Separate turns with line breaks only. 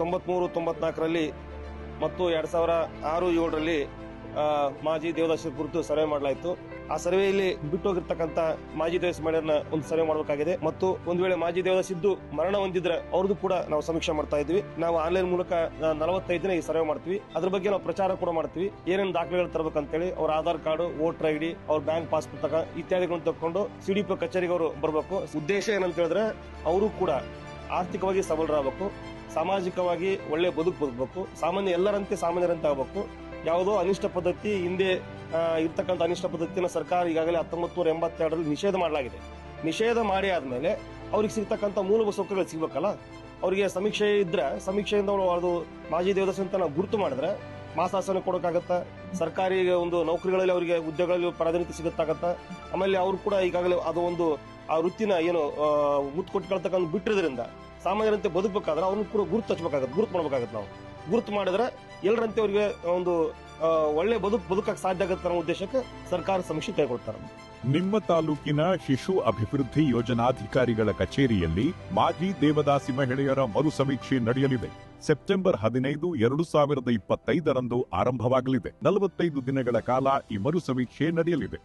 ತೊಂಬತ್ಮೂರು, ತೊಂಬತ್ನಾಲ್ಕರಲ್ಲಿ ಮತ್ತು ಎರಡು ಸಾವಿರ ಆರು, ಏಳರಲ್ಲಿ ಮಾಜಿ ದೇವದಾಸರ ಕುರಿತು ಸರ್ವೆ ಮಾಡಲಾಯಿತು. ಆ ಸರ್ವೆಯಲ್ಲಿ ಬಿಟ್ಟು ಹೋಗಿರ್ತಕ್ಕಂಥ ಮಾಜಿ ದೇವಸ್ ಮಹಿಳೆಯರನ್ನ ಒಂದು ಸರ್ವೆ ಮಾಡಬೇಕಾಗಿದೆ. ಮತ್ತು ಒಂದು ವೇಳೆ ಮಾಜಿ ದೇವದಾಸಿ ಇದ್ದು ಮರಣ ಹೊಂದಿದ್ರೆ ಅವ್ರದ್ದು ಕೂಡ ನಾವು ಸಮೀಕ್ಷೆ ಮಾಡ್ತಾ ಇದ್ವಿ. ನಾವು ಆನ್ಲೈನ್ ಮೂಲಕ ನಲವತ್ತೈದು ದಿನ ಈ ಸರ್ವೆ ಮಾಡ್ತೀವಿ. ಅದ್ರ ಬಗ್ಗೆ ನಾವು ಪ್ರಚಾರ ಕೂಡ ಮಾಡ್ತೀವಿ. ಏನೇನು ದಾಖಲೆಗಳು ತರಬೇಕಂತೇಳಿ ಅವ್ರ ಆಧಾರ್ ಕಾರ್ಡ್, ವೋಟರ್ ಡಿ, ಅವ್ರ ಬ್ಯಾಂಕ್ ಪಾಸ್ ಪುಸ್ತಕ ಇತ್ಯಾದಿಗಳನ್ನು ಡಿ ಪಿ ಕಚೇರಿಗೆ ಅವರು ಬರಬೇಕು. ಉದ್ದೇಶ ಏನಂತ ಹೇಳಿದ್ರೆ, ಅವರು ಕೂಡ ಆರ್ಥಿಕವಾಗಿ ಸಬಲರಾಗಬೇಕು. ಸಾಮಾಜಿಕವಾಗಿ ಒಳ್ಳೆ ಬದುಕು ಬದುಕಬೇಕು ಸಾಮಾನ್ಯ ಎಲ್ಲರಂತೆ ಸಾಮಾನ್ಯರಂತೆ ಆಗಬೇಕು ಯಾವುದೋ ಅನಿಷ್ಟ ಪದ್ಧತಿ ಹಿಂದೆ ಇರ್ತಕ್ಕಂಥ ಅನಿಷ್ಟ ಪದ್ಧತಿನ ಸರ್ಕಾರ ಈಗಾಗಲೇ ಹತ್ತೊಂಬತ್ತು ನೂರ ಎಂಬತ್ತೆರಡರಲ್ಲಿ ನಿಷೇಧ ಮಾಡಲಾಗಿದೆ. ನಿಷೇಧ ಮಾಡಿ ಆದಮೇಲೆ ಅವ್ರಿಗೆ ಸಿಗ್ತಕ್ಕಂಥ ಮೂಲಭೂತ ಸೌಕರ್ಯಗಳು ಸಿಗ್ಬೇಕಲ್ಲ? ಅವರಿಗೆ ಸಮೀಕ್ಷೆ ಇದ್ರೆ, ಸಮೀಕ್ಷೆಯಿಂದ ಅವರು ಅದು ಮಾಜಿ ದೇವದಾಸಿ ಅಂತ ನಾವು ಗುರುತು ಮಾಡಿದ್ರೆ ಮಾಸಾಸನ ಕೊಡೋಕ್ಕಾಗತ್ತ? ಸರ್ಕಾರಿ ಒಂದು ನೌಕರಿಗಳಲ್ಲಿ ಅವರಿಗೆ ಉದ್ಯೋಗಗಳಲ್ಲಿ ಪ್ರಾಧಾನ್ಯತೆ ಸಿಗುತ್ತಾಗತ್ತ? ಆಮೇಲೆ ಅವರು ಕೂಡ ಈಗಾಗಲೇ ಅದು ಒಂದು ಆ ವೃತ್ತಿನ ಏನು ಮುತ್ತು ಕೊಟ್ಕೊಳ್ತಕ್ಕಂಥ ಬಿಟ್ಟಿರೋದ್ರಿಂದ ಸಾಮಾನ್ಯರಂತೆ ಬದುಕಬೇಕಾದ್ರೆ ಅವ್ರನ್ನ ಕೂಡ ಗುರುತು ಹಚ್ಬೇಕಾಗತ್ತೆ, ಗುರುತು ಮಾಡ್ಬೇಕಾಗತ್ತೆ ನಾವು. ಗುರುತು ಮಾಡಿದ್ರೆ ಎಲ್ಲರಂತೆ ಅವರಿಗೆ ಒಂದು ಒಳ್ಳೆ ಬದುಕು, ಬದುಕಕ್ಕೆ ಸಾಧ್ಯ ಆಗುತ್ತೆ ಅನ್ನೋ ಉದ್ದೇಶಕ್ಕೆ ಸರ್ಕಾರ ಸಮೀಕ್ಷೆ ಕೈಗೊಳ್ತಾರೆ.
ನಿಮ್ಮ ತಾಲೂಕಿನ ಶಿಶು ಅಭಿವೃದ್ಧಿ ಯೋಜನಾಧಿಕಾರಿಗಳ ಕಚೇರಿಯಲ್ಲಿ ಮಾಜಿ ದೇವದಾಸಿ ಮಹಿಳೆಯರ ಮರು ಸಮೀಕ್ಷೆ ನಡೆಯಲಿದೆ. ಸೆಪ್ಟೆಂಬರ್ ಹದಿನೈದು, ಎರಡು ಸಾವಿರದ ಇಪ್ಪತ್ತೈದರಂದು ಆರಂಭವಾಗಲಿದೆ. ನಲವತ್ತೈದು ದಿನಗಳ ಕಾಲ ಈ ಮರು ಸಮೀಕ್ಷೆ ನಡೆಯಲಿದೆ.